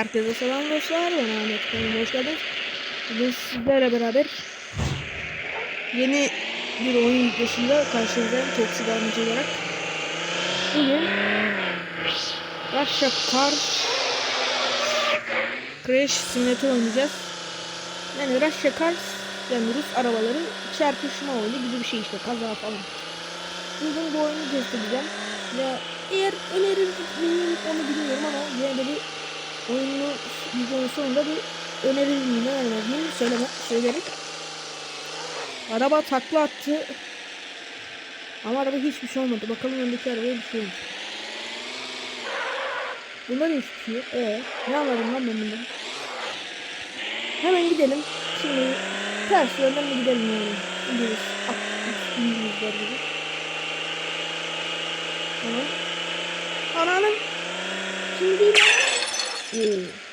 Herkese selam dostlar. Ben Ahmet Kayın. Hoş geldiniz. Bugün sizlerle beraber yeni bir oyun videosuyla karşınızdayım. Toksik Ahmet olarak. Bugün Russia Car Crash Simulator oynayacağız. Yani Russia Cars yani Rus arabaları çarpışma oyunu gibi bir şey işte. Kaza falan. Bugün bu oyunu test edeceğim. Ya eğer önerir miyim onu bilmiyorum ama yine de bir oyunu videonun sonunda bir miyim önermez miyim söyleme, söylerim. Araba takla attı. Ama araba hiçbir şey olmadı. Bakalım öndeki arabaya bir şey olmuş. Bunda da hiçbir şey. Ee, ne anladım lan ben bundan? Hemen gidelim. Şimdi ters yönden mi gidelim yani? İngiliz, at- İngilizler gibi. Tamam. Ananın. Şimdi değil. Oo.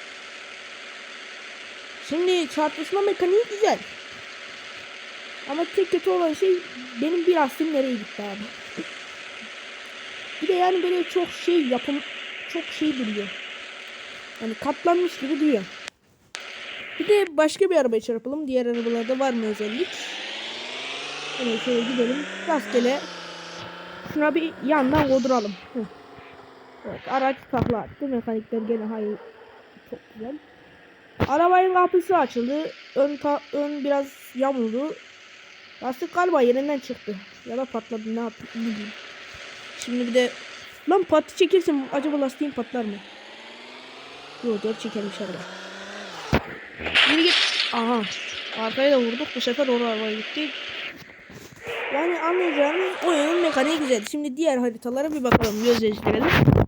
Şimdi çarpışma mekaniği güzel. Ama tek kötü olan şey benim bir aslım nereye gitti abi. Bir de yani böyle çok şey yapım çok şey duruyor. Yani katlanmış gibi duruyor. Bir de başka bir arabaya çarpalım. Diğer arabalarda var mı özellik? Hemen şöyle gidelim. Rastgele şuna bir yandan koduralım. Heh. Evet, araç takla attı. Mekanikler gene hayır. Çok güzel. Arabanın kapısı açıldı. Ön, ta, ön biraz yamuldu. Lastik galiba yerinden çıktı. Ya da patladı ne yaptı diyeyim. Şimdi bir de lan patı çekersem acaba lastiğim patlar mı? Yok dört çekermiş araba. Yürü git. Aha. Arkaya da vurduk. Bu sefer oraya arabaya gitti. Yani anlayacağınız oyunun mekaniği güzel. Şimdi diğer haritalara bir bakalım. Göz değiştirelim.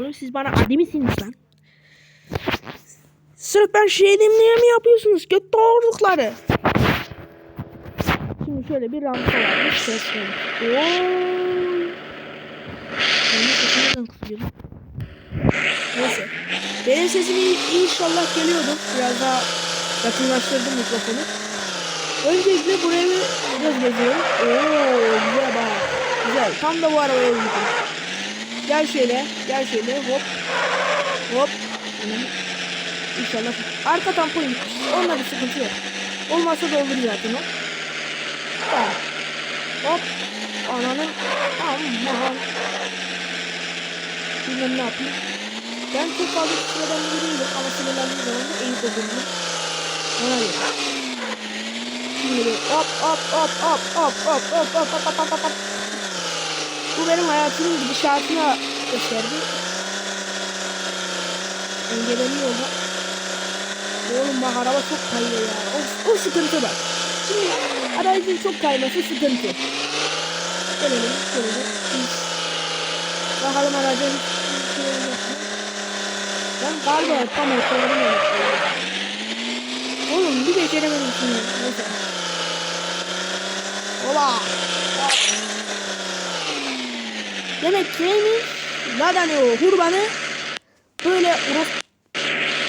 Oğlum siz bana adi misiniz lan? Sırf ben şey demeye mi yapıyorsunuz? Göt doğrulukları. Şimdi şöyle bir rampa var. Bir ses. Oy. Benim kısıyorum? Neyse. Benim sesim in- inşallah geliyordur. Biraz daha yakınlaştırdım mikrofonu. Öncelikle buraya bir biraz geziyorum. Oo güzel bak. Güzel. Tam da bu arabaya uygun. Gel şöyle. Gel şöyle. Hop. Hop. İnşallah. Arka tampon gitmiş. Onunla bir sıkıntı yok. Olmazsa da olur zaten o. Bak. Hop. Ananın. Aman. Bilmem ne yapayım. Ben çok fazla sinirden değilim ama sinirlendiğim zaman da eğip olurum. Ona göre. Şimdi hop hop hop hop hop hop hop hop hop hop hop hop. Bu benim hayatımın gidişatına gösterdi. Engelleniyor da. Oğlum bak araba çok kayıyor ya. O, o sıkıntı bak. Şimdi aracın çok kayması sıkıntı. Gelelim şöyle. Bakalım aracın? Ben galiba tam ortalarım yok. Oğlum bir beceremedim şimdi. Neyse. Ola. Demek ki neymiş? Zaten o kurbanı böyle uğraş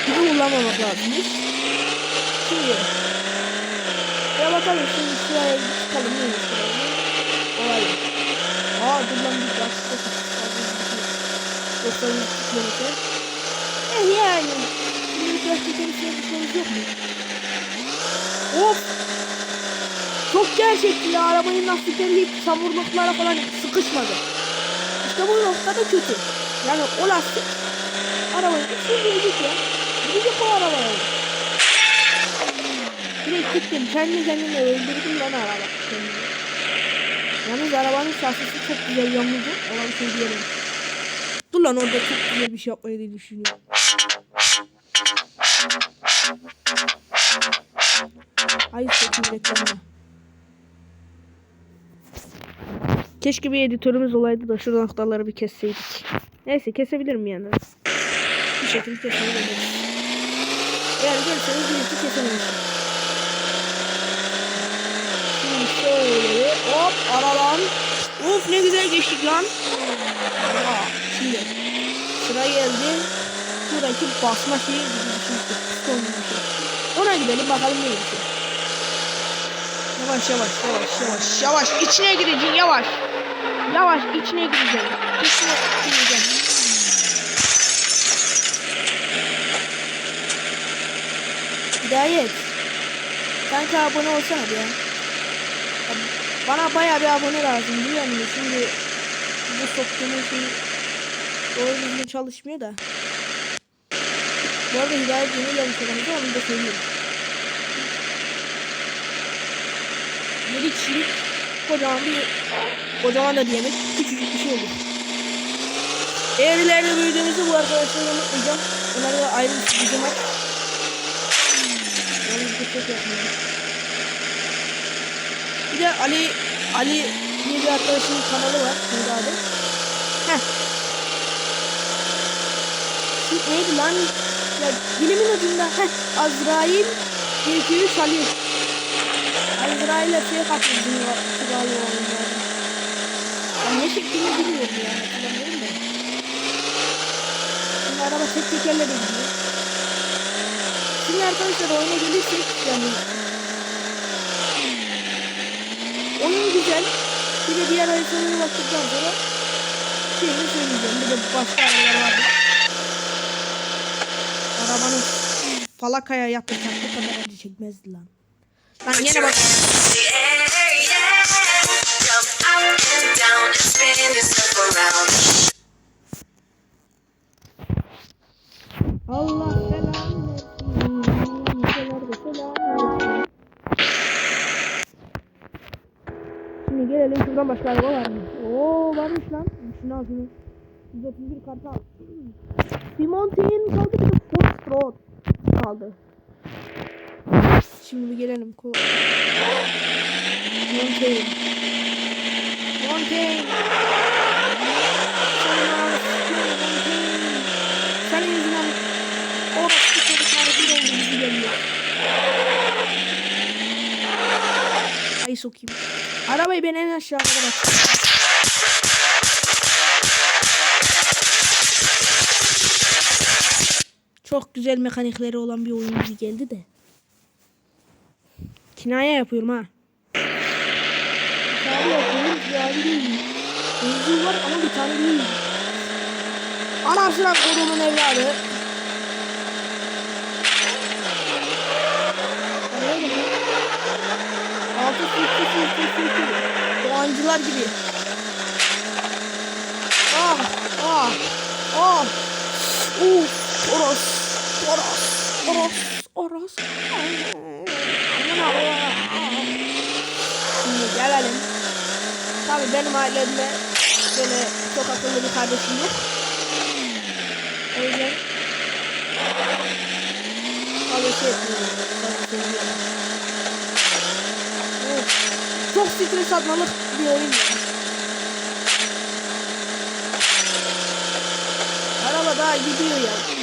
kullanmamak lazımmış. Şimdi ya bakalım şimdi şuraya bir çıkalım neymiş. Olay. Aa dur lan bir dakika. 90 kilometre. Eh yani. Şimdi bir içerisinde bir sorun yok mu? Hop. Çok gerçekçi ya. Arabanın lastikleri hiç çamurluklara falan sıkışmadı. İşte bu noktada kötü. Yani o lastik arabayı sürüyecek ya. Gidecek o arabaya. Direkt gittim. Kendi kendime öldürdüm lan araba. Kendimi. Yalnız arabanın şasisi çok güzel yamuldu. Ona bir şey diyemem. Dur lan orada çok güzel bir şey yapmayı diye düşünüyorum. Ay seçim reklamına. Keşke bir editörümüz olaydı da şu noktaları bir kesseydik. Neyse kesebilirim yani. Bir şekilde kesebilirim. Eğer görürseniz birisi kesememişim. Şimdi şöyle hop aralan. Uf ne güzel geçtik lan. Şimdi sıra geldi. Şuradaki basma şeyi bir şey bir şey. Ona gidelim bakalım ne bir şey. Yavaş yavaş yavaş yavaş yavaş içine gireceksin yavaş. Yavaş içine gireceksin. İçine gireceksin. Hidayet. Kanka abone olsana bir ya. Bana baya bir abone lazım biliyor musun? Şimdi bu soktuğumuz şey doğru düzgün çalışmıyor da. Bu arada Hidayet yeni gelmiş aramıza onu da söyleyeyim. 7 kişilik kocaman bir kocaman da diyemek küçücük bir şey olur. Eğer ileride büyüdüğümüzde bu arkadaşları unutmayacağım. Onlara da ayrı bir sürprizim var. Yani bir de Ali Ali diye bir arkadaşımın kanalı var. Şimdi adı. Heh. Şu neydi lan? Ya dilimin ucunda. Heh. Azrail 1 2 3 Ali. Azrail'e şey katıldım ya. Kralı oyunlarda. Ben ne şeklini bilmiyorum ya. Hatırlamıyorum da. Şimdi araba tek tekerle de gidiyor. Şimdi arkadaşlar oyuna gelirsek yani oyun güzel. Bir de diğer haritalara baktıktan sonra şeyini söyleyeceğim. Bir de başka arabalar vardı. Arabanın falakaya yapacak bu kadar acı çekmezdi lan. Lan yine bak. Allah versin. Şimdi gelelim şuradan başka araba var mı? Oo varmış lan. Şunu al şunu. 131 kartal. Bir Mountain kaldı bir de Fox Road kaldı. Şimdi gelelim. Sana Mountain. Senin yüzünden orası çocukları bir oldu geliyor. Ay sokayım. Arabayı ben en aşağıda bıraktım. Çok güzel mekanikleri olan bir oyun gibi geldi de. Kinaya yapıyorum ha. Tane yapıyorum, bir değil. Benziği var ama bir tane değil. Anasına kodumun evladı. Altı sürtü sürtü sürtü. Doğancılar gibi. Ah ah ah. Uf. Oros. Oros. Oros. Oros. Allah. Şimdi gelelim. Tabii benim ailemde böyle çok akıllı bir kardeşim yok. O yüzden fazla şey. Çok stres atmalık bir oyun. Araba daha gidiyor ya.